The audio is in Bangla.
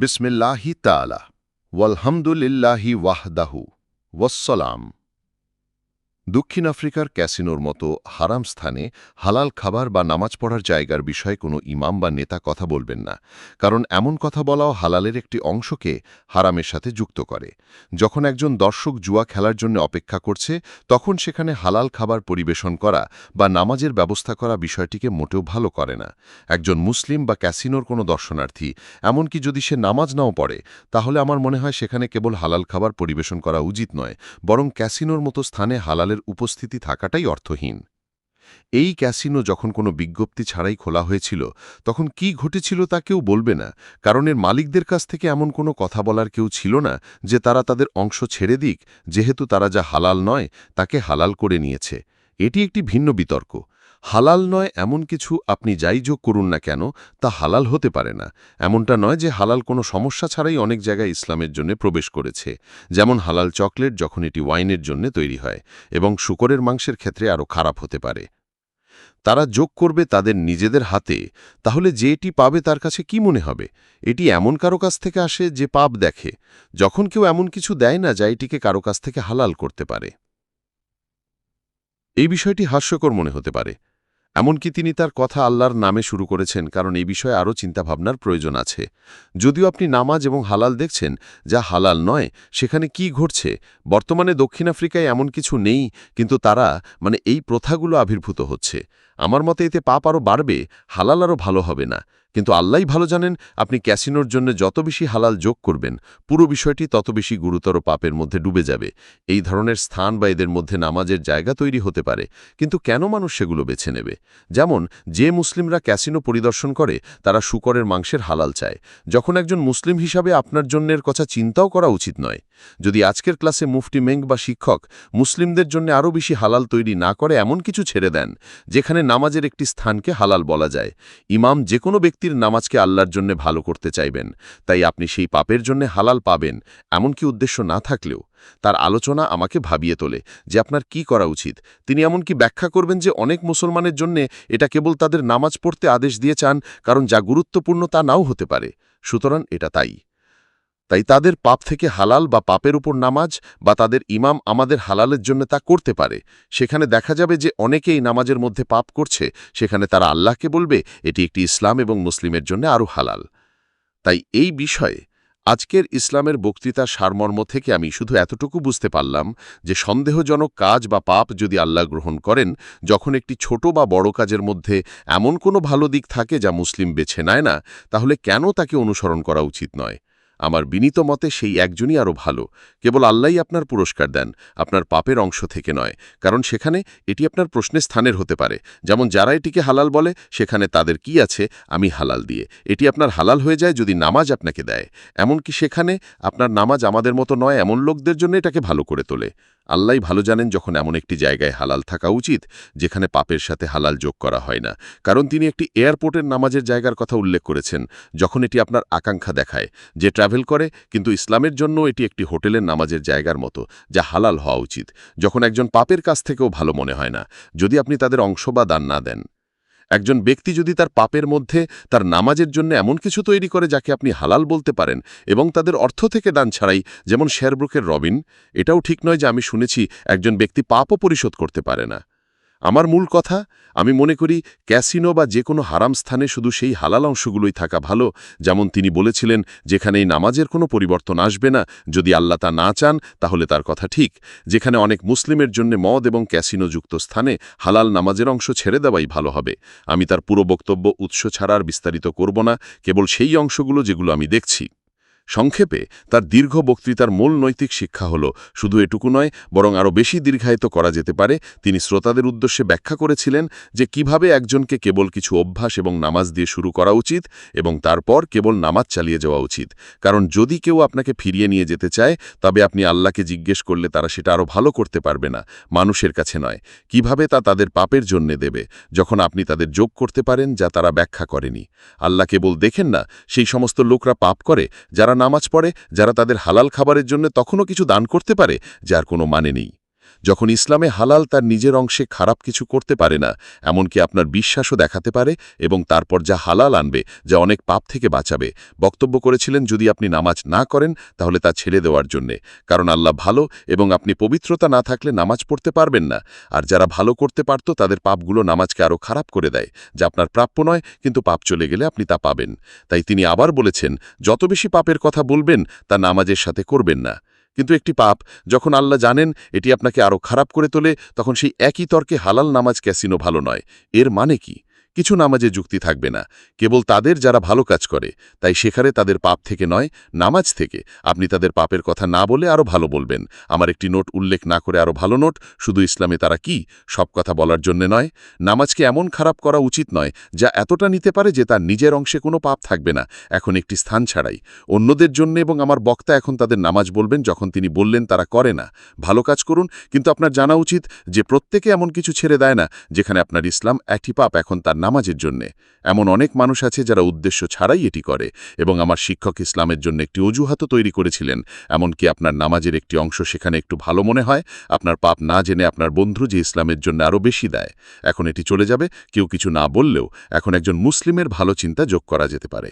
বিসমিল্লাহি তালা ওয়ালহামদুলিল্লাহি ওয়াহদাহু ওয়াসসালাম দক্ষিণ আফ্রিকার ক্যাসিনোর মতো হারাম স্থানে হালাল খাবার বা নামাজ পড়ার জায়গার বিষয়ে কোনো ইমাম বা নেতা কথা বলবেন না, কারণ এমন কথা বলাও হালালের একটি অংশকে হারামের সাথে যুক্ত করে। যখন একজন দর্শক জুয়া খেলার জন্য অপেক্ষা করছে, তখন সেখানে হালাল খাবার পরিবেশন করা বা নামাজের ব্যবস্থা করা বিষয়টিকে মোটেও ভালো করে না। একজন মুসলিম বা ক্যাসিনোর কোনো দর্শনার্থী, এমনকি যদি সে নামাজ নাও পড়ে, তাহলে আমার মনে হয় সেখানে কেবল হালাল খাবার পরিবেশন করা উচিত নয়, বরং ক্যাসিনোর মতো স্থানে হালালের উপস্থিতি থাকাটাই অর্থহীন। এই ক্যাসিনো যখন কোনো বিজ্ঞপ্তি ছাড়াই খোলা হয়েছিল, তখন কি ঘটেছিল তা কেউ বলবে না কারণের মালিকদের কাছ থেকে এমন কোনো কথা বলার কেউ ছিল না যে তারা তাদের অংশ ছেড়ে দিক, যেহেতু তারা যা হালাল নয়, তাকে হালাল করে নিয়েছে। এটি একটি ভিন্ন বিতর্ক। হালাল নয় এমন কিছু আপনি যাই যোগ করুন না কেন, তা হালাল হতে পারে না। এমনটা নয় যে হালাল কোনো সমস্যা ছাড়াই অনেক জায়গায় ইসলামের জন্য প্রবেশ করেছে। যেমন হালাল চকলেট যখন এটি ওয়াইনের জন্য তৈরি হয়, এবং শুকরের মাংসের ক্ষেত্রে আরও খারাপ হতে পারে। তারা যোগ করবে তাদের নিজেদের হাতে, তাহলে যে এটি পাবে তার কাছে কি মনে হবে? এটি এমন কারও কাছ থেকে আসে যে পাপ দেখে, যখন কেউ এমন কিছু দেয় না যা এটিকে কারও কাছ থেকে হালাল করতে পারে। এই বিষয়টি হাস্যকর মনে হতে পারে। এমনকি তিনি তার কথা আল্লাহর নামে শুরু করেছেন, কারণ এই বিষয়ে আরও চিন্তাভাবনার প্রয়োজন আছে। যদিও আপনি নামাজ এবং হালাল দেখছেন, যা হালাল নয়, সেখানে কি ঘটছে? বর্তমানে দক্ষিণ আফ্রিকায় এমন কিছু নেই, কিন্তু তারা মানে এই প্রথাগুলো আবির্ভূত হচ্ছে। আমার মতে এতে পাপ আরও বাড়বে, হালাল আরও ভালো হবে না। কিন্তু আল্লাহ ভালো জানেন, আপনি ক্যাসিনোর জন্য যত বেশি হালাল যোগ করবেন, পুরো বিষয়টি তত বেশি গুরুতর পাপের মধ্যে ডুবে যাবে। এই ধরনের স্থান বা এদের মধ্যে নামাজের জায়গা তৈরি হতে পারে, কিন্তু কেন মানুষ সেগুলো বেছে নেবে? যেমন, যে মুসলিমরা ক্যাসিনো পরিদর্শন করে, তারা শুকরের মাংসের হালাল চায়। যখন একজন মুসলিম হিসাবে আপনার জন্যের কথা চিন্তাও করা উচিত নয়। যদি আজকের ক্লাসে মুফটি মেঙ্গ বা শিক্ষক মুসলিমদের জন্য আরও বেশি হালাল তৈরি না করে এমন কিছু ছেড়ে দেন, যেখানে নামাজের একটি স্থানকে হালাল বলা যায়। ইমাম যে কোনো ব্যক্তির নামাজকে আল্লাহর জন্য ভালো করতে চাইবেন। তাই আপনি সেই পাপের জন্য হালাল পাবেন, এমনকি উদ্দেশ্য না থাকলেও। তার আলোচনা আমাকে ভাবিয়ে তোলে যে আপনার কি করা উচিত। তিনি এমনকি ব্যাখ্যা করবেন যে অনেক মুসলমানের জন্য এটা কেবল তাদের নামাজ পড়তে আদেশ দিয়ে চান, কারণ যা গুরুত্বপূর্ণ তা নাও হতে পারে। সুতরাং এটা তাই। তাই তাদের পাপ থেকে হালাল বা পাপের উপর নামাজ বা তাদের ইমাম আমাদের হালালের জন্য তা করতে পারে। সেখানে দেখা যাবে যে অনেকেই নামাজের মধ্যে পাপ করছে, সেখানে তারা আল্লাহকে বলবে, এটি একটি ইসলাম এবং মুসলিমের জন্য আরও হালাল। তাই এই বিষয়ে আজকের ইসলামের বক্তৃতার সারমর্ম থেকে আমি শুধু এতটুকু বুঝতে পারলাম যে সন্দেহজনক কাজ বা পাপ যদি আল্লাহ গ্রহণ করেন, যখন একটি ছোট বা বড় কাজের মধ্যে এমন কোনো ভালো দিক থাকে যা মুসলিম বেছে নেয় না, তাহলে কেন তাকে অনুসরণ করা উচিত নয়? আমার বিনীত মতে সেই একজনই আরও ভালো। কেবল আল্লাহ আপনার পুরস্কার দেন, আপনার পাপের অংশ থেকে নয়। কারণ সেখানে এটি আপনার প্রশ্নের স্থানের হতে পারে। যেমন যারা এটিকে হালাল বলে, সেখানে তাদের কি আছে? আমি হালাল দিয়ে। এটি আপনার হালাল হয়ে যায় যদি নামাজ আপনাকে দেয়। এমনকি সেখানে আপনার নামাজ আমাদের মতো নয়, এমন লোকদের জন্য এটাকে ভালো করে তোলে। আল্লাহ ভালো জানেন যখন এমন একটি জায়গায় হালাল থাকা উচিত, যেখানে পাপের সাথে হালাল যোগ করা হয় না। কারণ তিনি একটি এয়ারপোর্টের নামাজের জায়গার কথা উল্লেখ করেছেন, যখন এটি আপনার আকাঙ্ক্ষা দেখায়, যে ট্রাভেল করে, কিন্তু ইসলামের জন্য এটি একটি হোটেলের নামাজের জায়গার মতো, যা হালাল হওয়া উচিত, যখন একজন পাপের কাছ থেকেও ভালো মনে হয় না, যদি আপনি তাদের অংশ বা দান না দেন। একজন ব্যক্তি যদি তার পাপের মধ্যে তার নামাজের জন্য এমন কিছু তৈরি করে যাকে আপনি হালাল বলতে পারেন এবং তাদের অর্থ থেকে দান ছাড়াই, যেমন শেরব্রুকের রবিন, এটাও ঠিক নয় যে আমি শুনেছি একজন ব্যক্তি পাপও পরিশোধ করতে পারে না। আমার মূল কথা, আমি মনে করি ক্যাসিনো বা যে কোনো হারাম স্থানে শুধু সেই হালাল অংশগুলোই থাকা ভালো, যেমন তিনি বলেছিলেন যেখানে এই নামাজের কোনো পরিবর্তন আসবে না, যদি আল্লাহ তা না চান, তাহলে তার কথা ঠিক। যেখানে অনেক মুসলিমের জন্য মদ এবং ক্যাসিনো যুক্ত স্থানে হালাল নামাজের অংশ ছেড়ে দেওয়াই ভালো হবে। আমি তার পুরো বক্তব্য উৎস ছাড়ার বিস্তারিত করব না, কেবল সেই অংশগুলো যেগুলো আমি দেখছি। সংক্ষেপে, তার দীর্ঘ বক্তৃতার মূল নৈতিক শিক্ষা হল, শুধু এটুকু নয়, বরং আরও বেশি দীর্ঘায়িত করা যেতে পারে। তিনি শ্রোতাদের উদ্দেশ্যে ব্যাখ্যা করেছিলেন যে কীভাবে একজনকে কেবল কিছু অভ্যাস এবং নামাজ দিয়ে শুরু করা উচিত এবং তারপর কেবল নামাজ চালিয়ে যাওয়া উচিত। কারণ যদি কেউ আপনাকে ফিরিয়ে নিয়ে যেতে চায়, তবে আপনি আল্লাহকে জিজ্ঞেস করলে তারা সেটা আরও ভালো করতে পারবে না, মানুষের কাছে নয়। কীভাবে তা তাদের পাপের জন্যে দেবে, যখন আপনি তাদের যোগ করতে পারেন যা তারা ব্যাখ্যা করেনি। আল্লাহ কেবল দেখেন না, সেই সমস্ত লোকরা পাপ করে, যারা নামাজ পড়ে, যারা তাদের হালাল খাবারের জন্য তখনও কিছু দান করতে পারে, যার কোনো মানে নেই। যখন ইসলামে হালাল তার নিজের অংশে খারাপ কিছু করতে পারে না, এমনকি আপনার বিশ্বাসও দেখাতে পারে এবং তারপর যা হালাল আনবে, যা অনেক পাপ থেকে বাঁচাবে। বক্তব্য করেছিলেন, যদি আপনি নামাজ না করেন, তাহলে তা ছেড়ে দেওয়ার জন্যে। কারণ আল্লাহ ভালো এবং আপনি পবিত্রতা না থাকলে নামাজ পড়তে পারবেন না। আর যারা ভালো করতে পারত, তাদের পাপগুলো নামাজকে আরও খারাপ করে দেয়, যা আপনার প্রাপ্য নয়, কিন্তু পাপ চলে গেলে আপনি তা পাবেন। তাই তিনি আবার বলেছেন, যত বেশি পাপের কথা বলবেন, তা নামাজের সাথে করবেন না। কিন্তু একটি পাপ, যখন আল্লাহ জানেন এটি আপনাকে আরও খারাপ করে তোলে, তখন সেই একই তর্কে হালাল নামাজ ক্যাসিনো ভালো নয়। এর মানে কি? কিছু নামাজে যুক্তি থাকবে না। কেবল তাদের যারা ভালো কাজ করে, তাই সেখানে তাদের পাপ থেকে নয়, নামাজ থেকে। আপনি তাদের পাপের কথা না বলে আরও ভালো বলবেন। আমার একটি নোট উল্লেখ না করে আরও ভালো নোট, শুধু ইসলামে তারা কি, সব কথা বলার জন্যে নয়। নামাজকে এমন খারাপ করা উচিত নয়, যা এতটা নিতে পারে যে তার নিজের অংশে কোনো পাপ থাকবে না। এখন একটি স্থান ছাড়াই। অন্যদের জন্য এবং আমার বক্তা এখন তাদের নামাজ বলবেন যখন তিনি বললেন তারা করে না। ভালো কাজ করুন, কিন্তু আপনার জানা উচিত যে প্রত্যেকে এমন কিছু ছেড়ে দেয় না, যেখানে আপনার ইসলাম একটি পাপ এখন তার নামাজের জন্যে। এমন অনেক মানুষ আছে যারা উদ্দেশ্য ছাড়াই এটি করে এবং আমার শিক্ষক ইসলামের জন্য একটি অজুহাতও তৈরি করেছিলেন। এমনকি আপনার নামাজের একটি অংশ সেখানে একটু ভালো মনে হয়, আপনার পাপ না জেনে আপনার বন্ধু যে ইসলামের জন্য আরও বেশি দেয়। এখন এটি চলে যাবে, কেউ কিছু না বললেও এখন একজন মুসলিমের ভালো চিন্তা যোগ করা যেতে পারে।